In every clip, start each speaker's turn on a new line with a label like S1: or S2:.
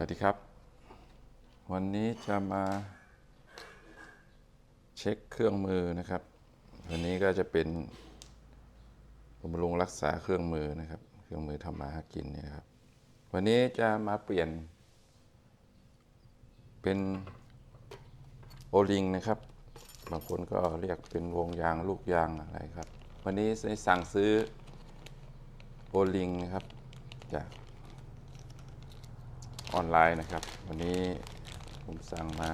S1: วัสดีครับ วันนี้จะมาเช็คเครื่องมือนะครับ วันนี้ก็จะเป็นบำรุงรักษาเครื่องมือนะครับ เครื่องมือทำมาหากินเนี่ยครับ วันนี้จะมาเปลี่ยน เป็นโอลิงนะครับ บางคนก็เรียกเป็นวงยางลูกยางอะไรครับ วันนี้ได้สั่งซื้อโอลิงนะครับจาก ออนไลน์นะครับ วันนี้ผมสั่งมา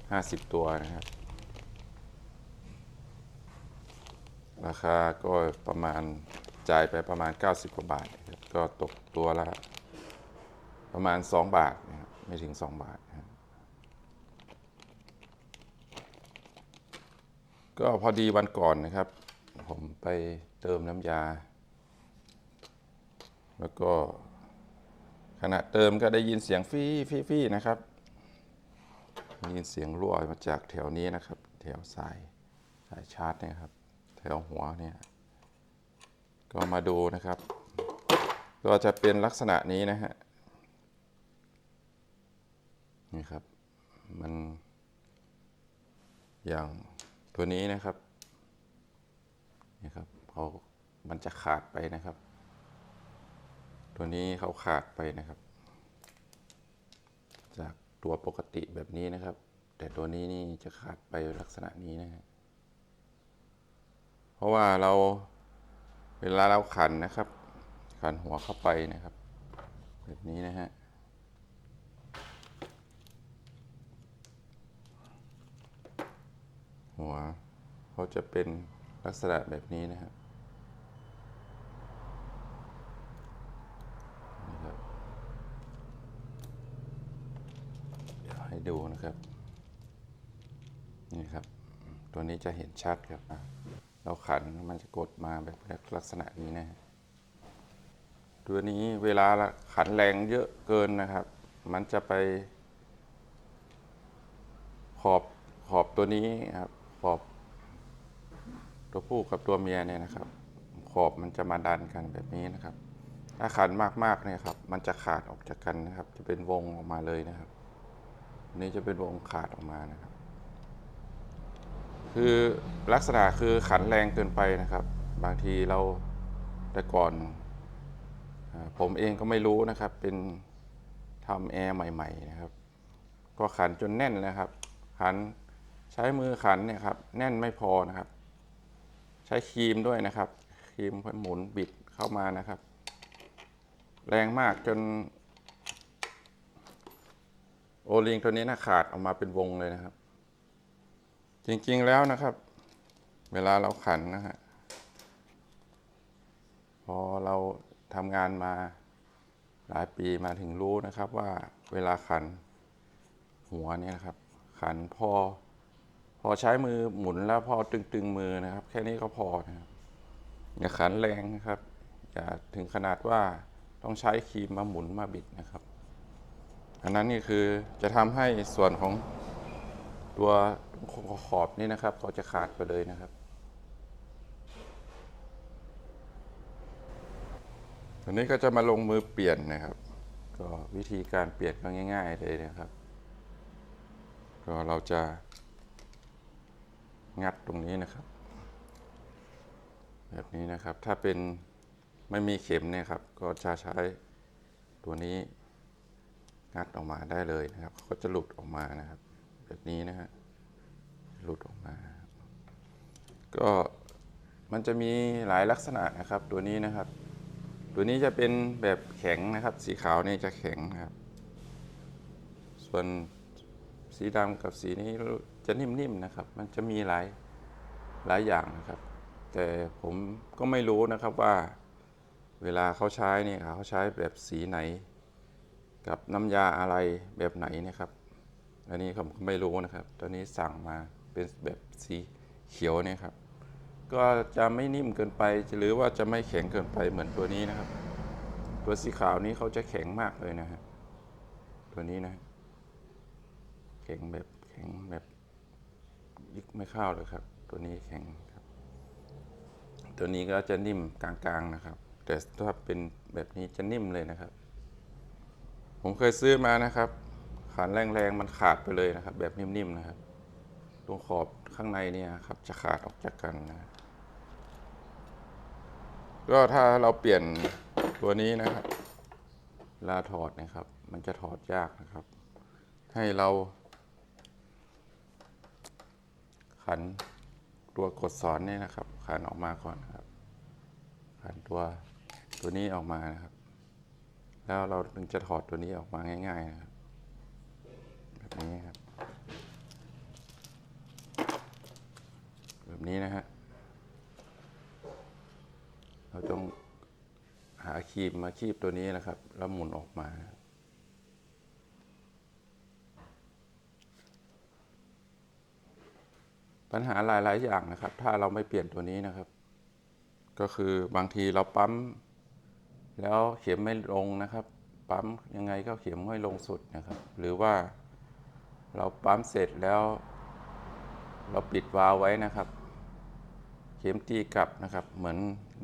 S1: 50 ตัวนะครับ ราคาก็ประมาณจ่ายไปประมาณ 90 กว่าบาทนะครับก็ตกตัวละประมาณ 2 บาทนะครับไม่ถึง 2 บาทนะครับก็พอดีวันก่อนนะครับ ผมไปเติมน้ำยา แล้วก็ ขณะเติมก็ได้ยินเสียงฟี่ฟี่ฟี่นะครับได้ยินเสียงรั่วมาจากแถวนี้นะครับ แถวสายสายชาร์จเนี่ยครับ แถวหัวเนี่ย ก็มาดูนะครับ ก็จะเป็นลักษณะนี้นะฮะ นี่ครับ มัน อย่างตัวนี้นะครับ นี่ครับเขามันจะขาดไปนะครับ ตัวนี้เขาขาดไปนะครับ จากตัวปกติแบบนี้นะครับ แต่ตัวนี้นี่จะขาดไปลักษณะนี้นะฮะเพราะว่าเราเวลาเราขันนะครับ ขันหัวเข้าไปนะครับ แบบนี้นะฮะหัวเขาจะเป็นลักษณะแบบนี้นะครับนะครับเดูนะครับนี่ครับตัวนี้จะเห็นชัดครับเราขันมันจะกดมาแบบลักษณะนี้นะตัวนี้เวลาขันแรงเยอะเกินนะครับ มันจะไป ขอบขอบตัวนี้ครับขอบ ตัวผู้กับตัวเมียเนี่ยนะครับ ขอบมันจะมาดันกันแบบนี้นะครับ ถ้าขันมากๆเนี่ยครับ มันจะขาดออกจากกันนะครับ จะเป็นวงออกมาเลยนะครับ นนี้จะเป็นวงขาดออกมานะครับ คือลักษณะคือขันแรงเกินไปนะครับ บางทีเราแต่ก่อน ผมเองก็ไม่รู้นะครับ เป็นทำแอร์ใหม่ ๆ นะครับ ก็ขันจนแน่นนะครับ ขันใช้มือขันเนี่ยครับ แน่นไม่พอนะครับ ใช้ครีมด้วยนะครับครีมหมุนบิดเข้ามานะครับ แรงมากจน โอลิงตัวนี้นะขาดออกมาเป็นวงเลยนะครับ จริงๆแล้วนะครับ เวลาเราขันนะฮะพอเราทำงานมาหลายปีมาถึงรู้นะครับว่าเวลาขันหัวเนี่ยครับ ขันพอ พอใช้มือหมุนแล้วพอตึงๆมือนะครับ แค่นี้ก็พอนะครับอย่าขันแรงนะครับอย่าถึงขนาดว่าต้องใช้ครีมมาหมุนมาบิดนะครับ อันนั้นนี่คือจะทำให้ส่วนของตัวขอบนี่นะครับเขาจะขาดไปเลยนะครับอันนี้ก็จะมาลงมือเปลี่ยนนะครับ ก็วิธีการเปลี่ยนก็ง่าย ๆ เลยนะครับ ก็เราจะงัดตรงนี้นะครับ แบบนี้นะครับถ้าเป็นไม่มีเข็มเนี่ยครับ ก็จะใช้ตัวนี้ งัดออกมาได้เลยนะครับก็จะหลุดออกมานะครับ แบบนี้นะฮะหลุดออกมา ก็มันจะมีหลายลักษณะนะครับ ตัวนี้นะครับ ตัวนี้จะเป็นแบบแข็งนะครับ สีขาวนี่จะแข็งนะครับ ส่วนสีดำกับสีนี้จะนิ่มๆนะครับ มันจะมีหลายหลายอย่างนะครับ แต่ผมก็ไม่รู้นะครับว่าเวลาเขาใช้เนี่ยเขาใช้แบบสีไหน กับน้ำยาอะไรแบบไหนเนะครับ อันนี้ผมไม่รู้นะครับ ตอนนี้สั่งมาเป็นแบบสีเขียวเนี่ยครับ ก็จะไม่นิ่มเกินไปหรือว่าจะไม่แข็งเกินไปเหมือนตัวนี้นะครับ ตัวสีขาวนี้เขาจะแข็งมากเลยนะฮะตัวนี้นะ แข็งแบบแข็งแบบยิกไม่เข้าเลยครับ ตัวนี้แข็งครับ ตัวนี้ก็จะนิ่มกลางๆนะครับ แต่ถ้าเป็นแบบนี้จะนิ่มเลยนะครับ ผมเคยซื้อมานะครับขันแรงๆมันขาดไปเลยนะครับ แบบนิ่มๆนะครับตรงขอบข้างในเนี่ยครับ จะขาดออกจากกันนะ ก็ถ้าเราเปลี่ยนตัวนี้นะครับลาถอดนะครับ มันจะถอดยากนะครับ ให้เรา ขันตัวกดสอนเนี่ยนะครับ ขันออกมาก่อนครับ ขันตัวตัวนี้ออกมานะครับ แล้วเราถึงจะถอดตัวนี้ออกมาง่ายๆนะครับ แบบนี้ครับ แบบนี้นะฮะ เราต้องหาครีมมาคีบตัวนี้นะครับ แล้วหมุนออกมา ปัญหาหลาย ๆ อย่างนะครับ ถ้าเราไม่เปลี่ยนตัวนี้นะครับ ก็คือบางทีเราปั๊ม แล้วเข็มไม่ลงนะครับ ปั๊มยังไงก็เข็มไม่ลงสุดนะครับ หรือว่าเราปั๊มเสร็จแล้ว เราปิดวาล์วไว้นะครับ เข็มตีกลับนะครับ เหมือน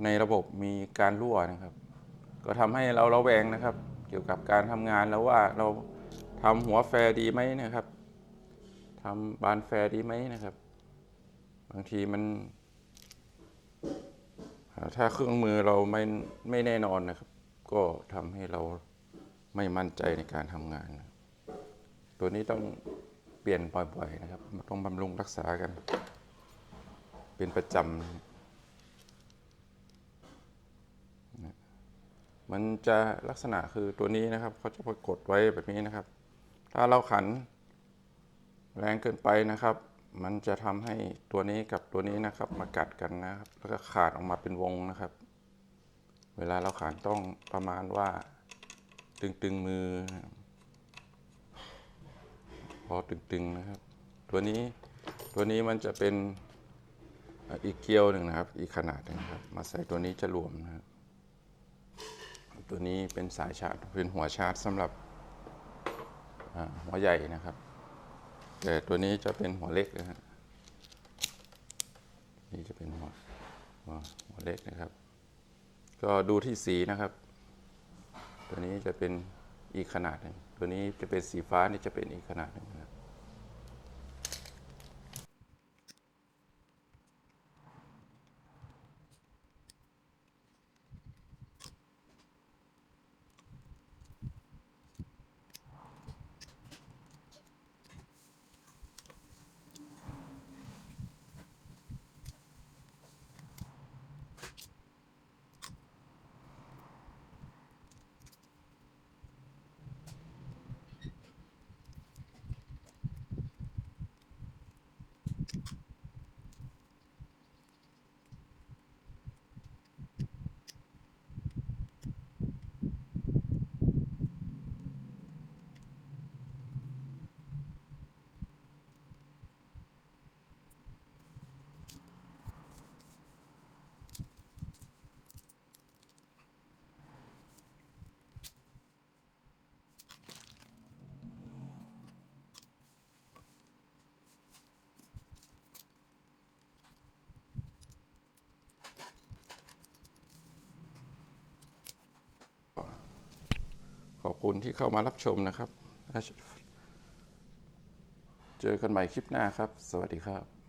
S1: ในระบบมีการรั่วนะครับ ก็ทำให้เราระแวงนะครับ เกี่ยวกับการทำงานแล้วว่าเราทำหัวแฟร์ดีไหมนะครับทำบานแฟร์ดีไหมนะครับ บางทีมัน ถ้าเครื่องมือเราไม่ไม่แน่นอนนะครับ ก็ทำให้เราไม่มั่นใจในการทำงาน ตัวนี้ต้องเปลี่ยนบ่อยๆนะครับ ต้องบำรุงรักษากัน เป็นประจำนะมันจะลักษณะคือตัวนี้นะครับเขาจะกฏไว้แบบนี้นะครับ ถ้าเราขันแรงเกินไปนะครับ มันจะทำให้ตัวนี้กับ ตัวนี้นะครับ มากัดกันนะครับ แล้วก็ขาดออกมาเป็นวงนะครับ เวลาเราขันต้องประมาณว่า ตึงๆมือ พอตึงๆนะครับ ตัวนี้ตัวนี้มันจะเป็นอีกเกลียวหนึ่งนะครับ อีกขนาดหนึงครับ มาใส่ตัวนี้จะรวมนะครับ ตัวนี้เป็นสายชาร์จเป็นหัวชาร์จสำหรับหัวใหญ่นะครับ แต่ตัวนี้จะเป็นหัวเล็กนะฮะ นี่จะเป็นหัวหัวหัวเล็กนะครับ ก็ดูที่สีนะครับ ตัวนี้จะเป็นอีกขนาดหนึ่งตัวนี้จะเป็นสีฟ้านี่จะเป็นอีกขนาดหนึ่ง ขอบคุณที่เข้ามารับชมนะครับ เจอกันใหม่คลิปหน้าครับ สวัสดีครับ